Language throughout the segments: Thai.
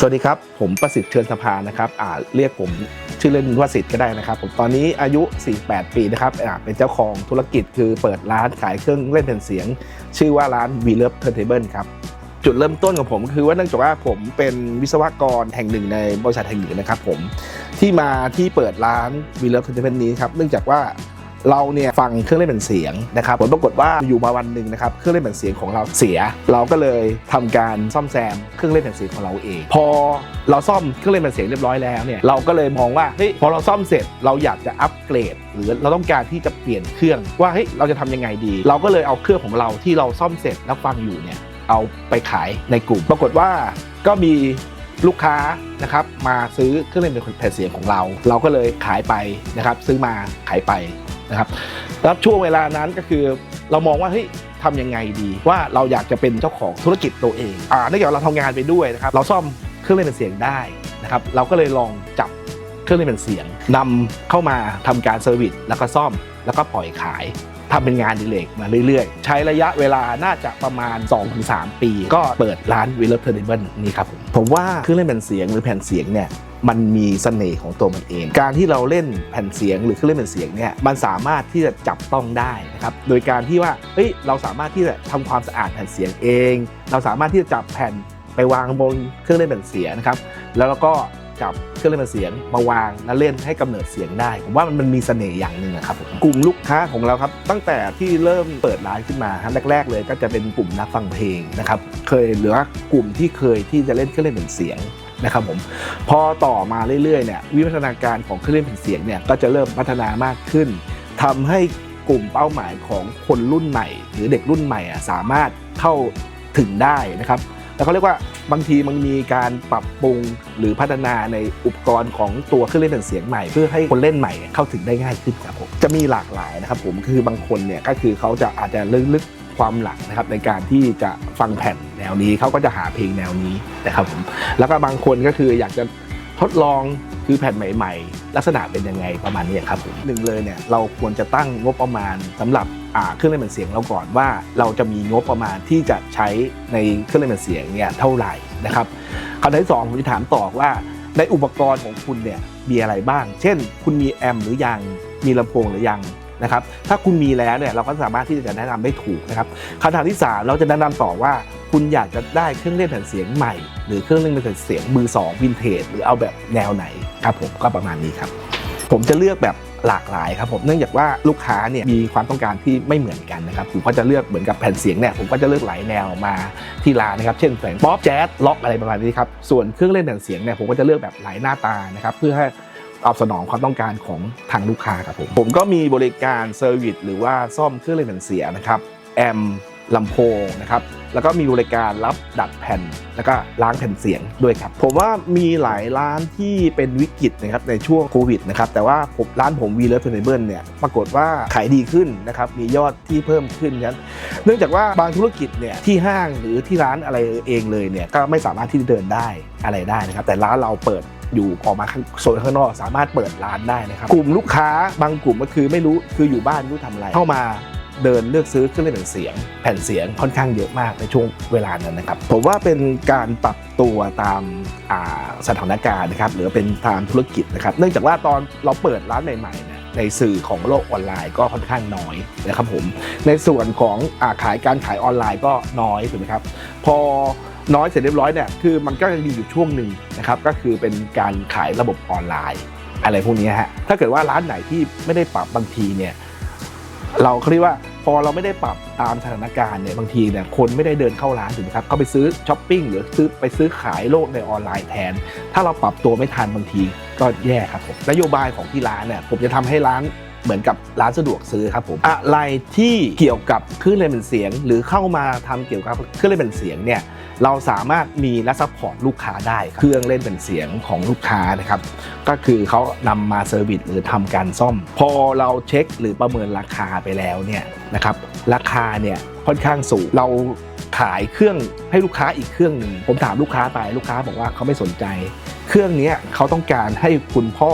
สวัสดีครับ ผมประสิทธิ์เชิญสภานะครับอ่าเรียกผมชื่อเล่นว่าสิทธิ์ก็ได้นะครับ ผมตอนนี้อายุ 48 ปีนะครับอ่าเป็นเจ้าของธุรกิจคือเปิดร้านขายเครื่องเล่นแผ่นเสียง ชื่อว่าร้าน v l o v e Turntable ครับจุดเริ่มต้นของผมคือว่าเนื่องจากว่าผมเป็นวิศวกรแห่งหนึ่งในบริษัทแห่งหนึ่งนะครับผมที่มาที่เปิดร้าน v l o v e Turntable นี้ครับเนื่องจากว่า เราเนี่ยฟังเครื่องเล่นแผ่นเสียงนะครับผลปรากฏว่าอยู่มาวันหนึ่งนะครับเครื่องเล่นแผ่นเสียงของเราเสีย เราก็เลยทำการซ่อมแซมเครื่องเล่นแผ่นเสียงของเราเอง พอเราซ่อมเครื่องเล่นแผ่นเสียงเรียบร้อยแล้วเนี่ยเราก็เลยมองว่าเฮ้ยพอเราซ่อมเสร็จเราอยากจะอัปเกรด หรือเราต้องการที่จะเปลี่ยนเครื่องว่าเฮ้ยเราจะทำยังไงดี เราก็เลยเอาเครื่องของเราที่เราซ่อมเสร็จแล้วฟังอยู่เนี่ยเอาไปขายในกลุ่ม ปรากฏว่าก็มีลูกค้านะครับมาซื้อเครื่องเล่นเป็นแผ่นเสียงของเรา เราก็เลยขายไปนะครับซื้อมาขายไป นะครับแล้วช่วงเวลานั้นก็คือเรามองว่าเฮ้ยทำยังไงดีว่าเราอยากจะเป็นเจ้าของธุรกิจตัวเองอ่าเนื่องจากเราทำงานไปด้วยนะครับเราซ่อมเครื่องเล่นเป็นเสียงได้นะครับเราก็เลยลองจับเครื่องเล่นเป็นเสียงนำเข้ามาทำการเซอร์วิสแล้วก็ซ่อมแล้วก็ปล่อยขาย ทำเป็นงานดิเรกมาเรื่อยๆ ใช้ระยะเวลาน่าจะประมาณ 2-3 ปี ก็เปิดร้าน w i l l e r Turnable นี่ครับผมผมว่าเครื่องเล่นแผ่นเสียงหรือแผ่นเสียงเนี่ยมันมีเสน่ห์ของตัวมันเอง การที่เราเล่นแผ่นเสียงหรือเครื่องเล่นแผ่นเสียงเนี่ย มันสามารถที่จะจับต้องได้นะครับ โดยการที่ว่า เฮ้ย เราสามารถที่จะทำความสะอาดแผ่นเสียงเอง เราสามารถที่จะจับแผ่นไปวางบนเครื่องเล่นแผ่นเสียงนะครับ แล้วเรา กับเครื่องเล่นเสียงมาวางแล้วเล่นให้กำเนิดเสียงได้ ผมว่ามันมีเสน่ห์อย่างหนึ่งอะครับผมกลุ่มลูกค้าของเราครับ ตั้งแต่ที่เริ่มเปิดร้านขึ้นมาฮะแรก ๆ เลยก็จะเป็นกลุ่มนักฟังเพลงนะครับเคยหรือว่ากลุ่มที่เคยที่จะเล่นเครื่องเล่นแผ่นเสียงนะครับผมพอต่อมาเรื่อยๆเนี่ยวิวัฒนาการของเครื่องเล่นแผ่นเสียงเนี่ยก็จะเริ่มพัฒนามากขึ้นทำให้กลุ่มเป้าหมายของคนรุ่นใหม่ หรือเด็กรุ่นใหม่สามารถเข้าถึงได้นะครับ แล้วเขาเรียกว่าบางทีมันมีการปรับปรุงหรือพัฒนาในอุปกรณ์ของตัวเครื่องเล่นแผ่นเสียงใหม่ เพื่อให้คนเล่นใหม่เข้าถึงได้ง่ายขึ้นครับผมจะมีหลากหลายนะครับผมคือบางคนเนี่ยก็คือเขาจะอาจจะลึกความหลักนะครับในการที่จะฟังแผ่นแนวนี้เขาก็จะหาเพลงแนวนี้นะครับผมแล้วก็บางคนก็คืออยากจะทดลองคือแผ่นใหม่ ๆ ลักษณะเป็นยังไงประมาณนี้ครับผมหนึ่งเลยเนี่ยเราควรจะตั้งงบประมาณสำหรับเครื่องเล่นแผ่นเสียงเราก่อนว่าเราจะมีงบประมาณที่จะใช้ในเครื่องเล่นแผ่นเสียงเนี่ยเท่าไหร่นะครับคำถามที่สองผมจะถามต่อว่าในอุปกรณ์ของคุณเนี่ยมีอะไรบ้าง เช่น คุณมีแอมหรือยังมีลำโพงหรือยังนะครับถ้าคุณมีแล้วเนี่ยเราก็สามารถที่จะแนะนำได้ถูกนะครับคำถามที่สามเราจะแนะนำต่อว่าคุณอยากจะได้เครื่องเล่นแผ่นเสียงใหม่ หรือเครื่องเล่นแผ่นเสียงมือสองวินเทจหรือเอาแบบแนวไหนครับผมก็ประมาณนี้ครับ ผมจะเลือกแบบ หลากหลายครับผมเนื่องจากว่าลูกค้าเนี่ยมีความต้องการที่ไม่เหมือนกันนะครับผมก็จะเลือกเหมือนกับแผ่นเสียงเนี่ยผมก็จะเลือกหลายแนวมาที่ร้านนะครับเช่นแผ่นป๊อปแจ๊สล็อกอะไรประมาณนี้ครับส่วนเครื่องเล่นแผ่นเสียงเนี่ยผมก็จะเลือกแบบหลายหน้าตานะครับเพื่อให้ตอบสนองความต้องการของทางลูกค้าครับผมผมก็มีบริการเซอร์วิสหรือว่าซ่อมเครื่องเล่นแผ่นเสียงนะครับแอม ลำโพงนะครับแล้วก็มีบริการรับดัดแผ่น แล้วก็ล้างแผ่นเสียงด้วยครับ ผมว่ามีหลายร้านที่เป็นวิกฤตนะครับในช่วงโควิดนะครับแต่ว่าผมร้านผมวีเลอร์เทนเบิลเนี่ยปรากฏว่าขายดีขึ้นนะครับมียอดที่เพิ่มขึ้นครับเนื่องจากว่าบางธุรกิจเนี่ยที่ห้างหรือที่ร้านอะไรเองเลยเนี่ยก็ไม่สามารถที่จะเดินได้อะไรได้นะครับแต่ร้านเราเปิดอยู่ออกมาข้างโซนข้างนอกสามารถเปิดร้านได้นะครับกลุ่มลูกค้าบางกลุ่มก็คือไม่รู้คืออยู่บ้านไม่รู้ทำอะไรเข้ามา เดินเลือกซื้อเครื่องเล่นแผ่นเสียง แผ่นเสียงค่อนข้างเยอะมากในช่วงเวลานั้นนะครับผมว่าเป็นการปรับตัวตามาสถานการณ์นะครับหรือเป็นตามธุรกิจนะครับ เนื่องจากว่าตอนเราเปิดร้านใหม่ๆเนี่ยในสื่อของโลกออนไลน์ก็ค่อนข้างน้อยนะครับผมในส่วนของอาขายการขายออนไลน์ก็น้อยถูกไหมครับ พอน้อยเสร็จเรียบร้อยเนี่ยคือมันก็ยังมีอยู่ช่วงหนึ่งนะครับก็คือเป็นการขายระบบออนไลน์อะไรพวกนี้ฮะถ้าเกิดว่าร้านไหนที่ไม่ได้ปรับบางทีเนี่ยเราเขาเรียกว่า อเราไม่ได้ปรับตามสถานการณ์เนี่ยบางทีเนี่ยคนไม่ได้เดินเข้าร้านถูกไหมครับเขาไปซื้อช้อปปิ้งหรือซื้อไปซื้อขายโลกในออนไลน์แทน ถ้าเราปรับตัวไม่ทันบางทีก็แย่ครับผมนโยบายของที่ร้านเนี่ยผมจะทำให้ร้าน เหมือนกับร้านสะดวกซื้อครับผมอะไรที่เกี่ยวกับเครื่องเล่นเป็นเสียง หรือเข้ามาทำเกี่ยวกับเครื่องเล่นเป็นเสียงเนี่ยเราสามารถมีและซัพพอร์ตลูกค้าได้เครื่องเล่นเป็นเสียงของลูกค้านะครับก็คือเขานำมาเซอร์วิสหรือทำการซ่อม พอเราเช็คหรือประเมินราคาไปแล้วเนี่ยนะครับราคาเนี่ยค่อนข้างสูงเราขายเครื่องให้ลูกค้าอีกเครื่องหนึ่งผมถามลูกค้าไปลูกค้าบอกว่าเขาไม่สนใจ เครื่องนี้เขาต้องการให้คุณพ่อ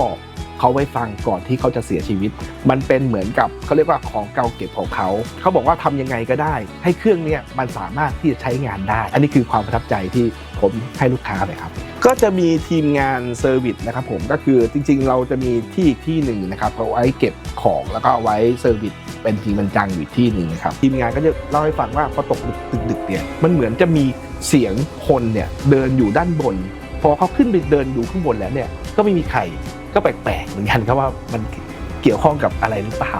เขาไว้ฟังก่อนที่เขาจะเสียชีวิต มันเป็นเหมือนกับเขาเรียกว่าของเก่าเก็บของเขา เขาบอกว่าทำยังไงก็ได้ ให้เครื่องเนี้ยมันสามารถที่จะใช้งานได้ อันนี้คือความประทับใจที่ผมให้ลูกค้าไปครับ ก็จะมีทีมงานเซอร์วิสนะครับผมก็คือจริงๆ เราจะมีที่ที่หนึ่งนะครับเอาไว้เก็บของแล้วก็เอาไว้เซอร์วิสเป็นจริงเป็นจังอยู่ที่หนึ่งนะครับทีมงานก็จะเล่าให้ฟังว่าพอตกดึกๆเนี่ยมันเหมือนจะมีเสียงคนเนี่ยเดินอยู่ด้านบน พอเขาขึ้นไปเดินอยู่ข้างบนแล้วเนี่ยก็ไม่มีใครก็แปลกๆเหมือนกันครับว่ามันเกี่ยวข้องกับอะไรหรือเปล่า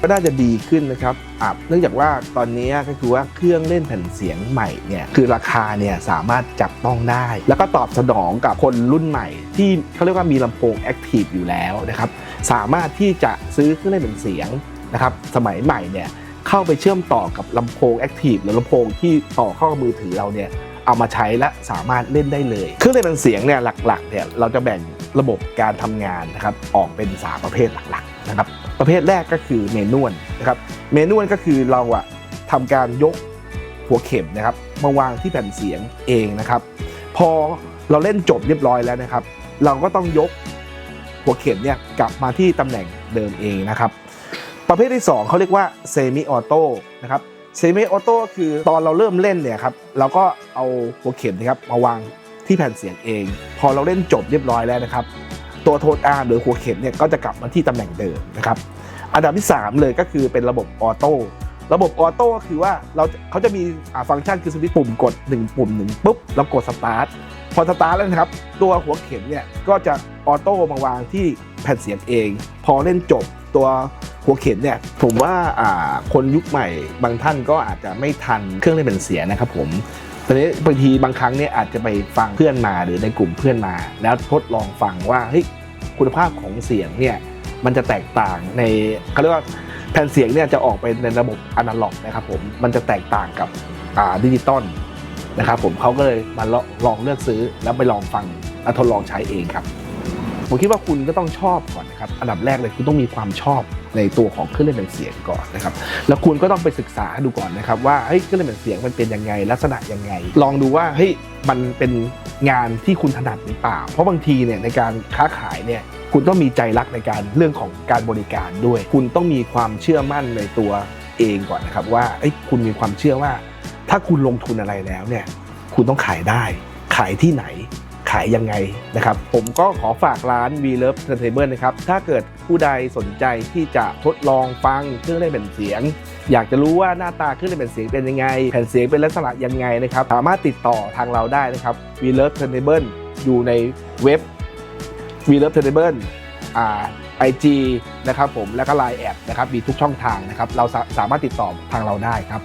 ก็น่าจะดีขึ้นนะครับอะเนื่องจากว่าตอนนี้ก็คือว่าเครื่องเล่นแผ่นเสียงใหม่เนี่ยคือราคาเนี่ยสามารถจับต้องได้ แล้วก็ตอบสนองกับคนรุ่นใหม่ ที่เขาเรียกว่ามีลำโพงแอคทีฟอยู่แล้วนะครับสามารถที่จะซื้อเครื่องเล่นแผ่นเสียงนะครับสมัยใหม่เนี่ยเข้าไปเชื่อมต่อกับลำโพงแอคทีฟหรือลำโพงที่ต่อเข้ากับมือถือเราเนี่ย เอามาใช้และสามารถเล่นได้เลยเครื่องเล่นแผ่นเสียงเนี่ยหลักๆเนี่ยเราจะแบ่งระบบการทำงานนะครับออกเป็นสามประเภทหลักๆนะครับประเภทแรกก็คือเมนวลนะครับเมนวลก็คือเราอะทำการยกหัวเข็มนะครับมาวางที่แผ่นเสียงเองนะครับ พอเราเล่นจบเรียบร้อยแล้วนะครับ เราก็ต้องยกหัวเข็มเนี่ยกลับมาที่ตำแหน่งเดิมเองนะครับ ประเภทที่ 2เขาเรียกว่าเซมิออโต้นะครับ เซมิออโต้คือตอนเราเริ่มเล่นเนี่ยครับเราก็เอาหัวเข็มนะครับมาวางที่แผ่นเสียงเอง พอเราเล่นจบเรียบร้อยแล้วนะครับ ตัวโทนอาร์หรือหัวเข็มเนี่ยก็จะกลับมาที่ตำแหน่งเดิมนะครับอันดับที่ 3 เลยก็คือเป็นระบบออโต้ระบบออโต้ก็คือว่าเราเขาจะมีฟังก์ชันคือสวิตช์ปุ่มกด 1 ปุ่ม1ปุ๊บแล้วกดสตาร์ทพอสตาร์ทแล้วนะครับ ตัวหัวเข็มเนี่ยก็จะออโต้มาวางที่แผ่นเสียงเอง พอเล่นจบตัว หัวเข็มเนี่ยผมว่าคนยุคใหม่บางท่านก็อาจจะไม่ทันเครื่องเล่นแผ่นเสียงนะครับผมตอนนี้บางทีบางครั้งเนี่ยอาจจะไปฟังเพื่อนมาหรือในกลุ่มเพื่อนมา แล้วทดลองฟังว่าเฮ้ยคุณภาพของเสียงเนี่ยมันจะแตกต่างในเขาเรียกว่าแผ่นเสียงเนี่ยจะออกเป็นในระบบอนาล็อกนะครับผมมันจะแตกต่างกับดิจิตอลนะครับผมเขาก็เลยมาลองลองเลือกซื้อแล้วไปลองฟังและทดลองใช้เองครับผมคิดว่าคุณก็ต้องชอบก่อนนะครับอันดับแรกเลยคุณต้องมีความชอบ ในตัวของเครื่องเล่นแผ่นเสียงก่อนนะครับแล้วคุณก็ต้องไปศึกษาดูก่อนนะครับว่าเฮ้ยเครื่องเล่นแผ่นเสียงมันเป็นยังไง ลักษณะยังไง ลองดูว่าเฮ้ยมันเป็นงานที่คุณถนัดหรือเปล่า เพราะบางทีเนี่ยในการค้าขายเนี่ยคุณต้องมีใจรักในการเรื่องของการบริการด้วย คุณต้องมีความเชื่อมั่นในตัวเองก่อนนะครับว่าเอ้คุณมีความเชื่อว่า ถ้าคุณลงทุนอะไรแล้วเนี่ยคุณต้องขายได้ ขายที่ไหน ขายยังไงนะครับ ผมก็ขอฝากร้าน V Love Turntable นะครับ ถ้าเกิดผู้ใดสนใจที่จะทดลองฟังเครื่องเล่นแผ่นเสียง อยากจะรู้ว่าหน้าตาเครื่องเล่นแผ่นเสียงเป็นยังไง แผ่นเสียงเป็นลักษณะยังไงนะครับ สามารถติดต่อทางเราได้นะครับ V Love Turntable อยู่ในเว็บ V Love Turntable อ่า IG นะครับผมแล้วก็ Line แอดนะครับมีทุกช่องทางนะครับ เราสามารถติดต่อทางเราได้ครับ